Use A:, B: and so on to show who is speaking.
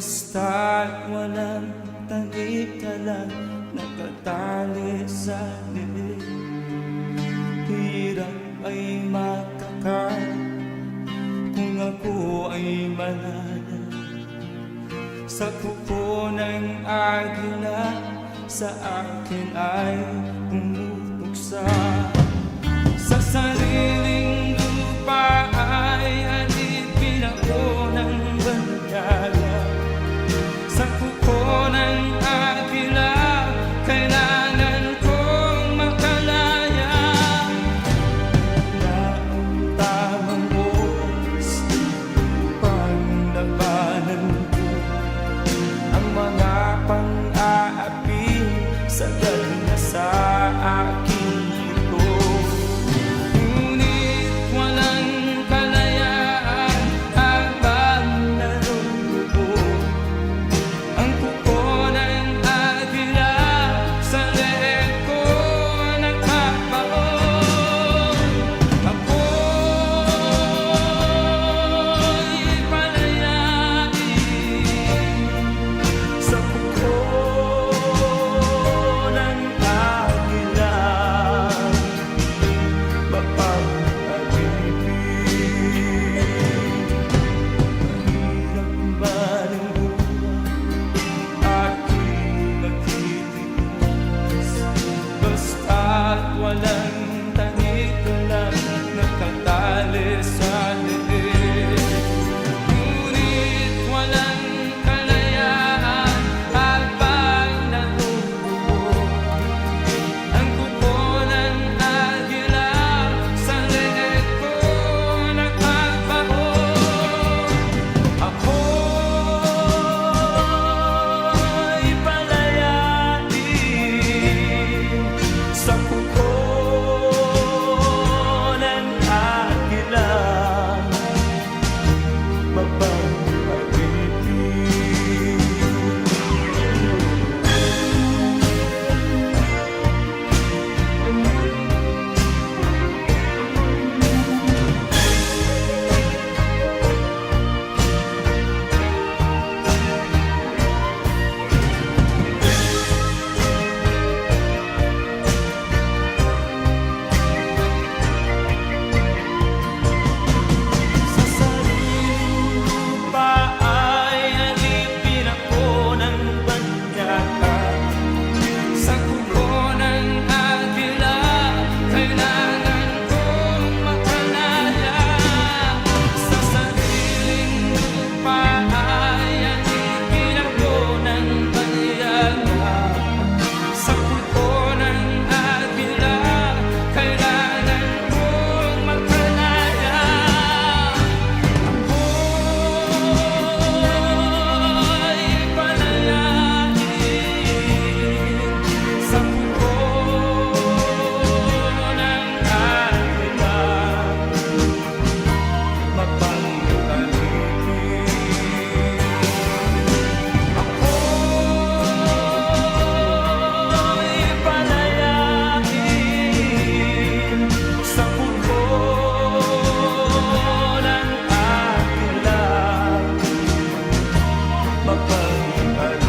A: Basta walang talikalang nakatali sa lilig Hirap ay makakal kung ako ay malaya Sa kuko ng agila sa akin ay umuksa Sa sariling Bye.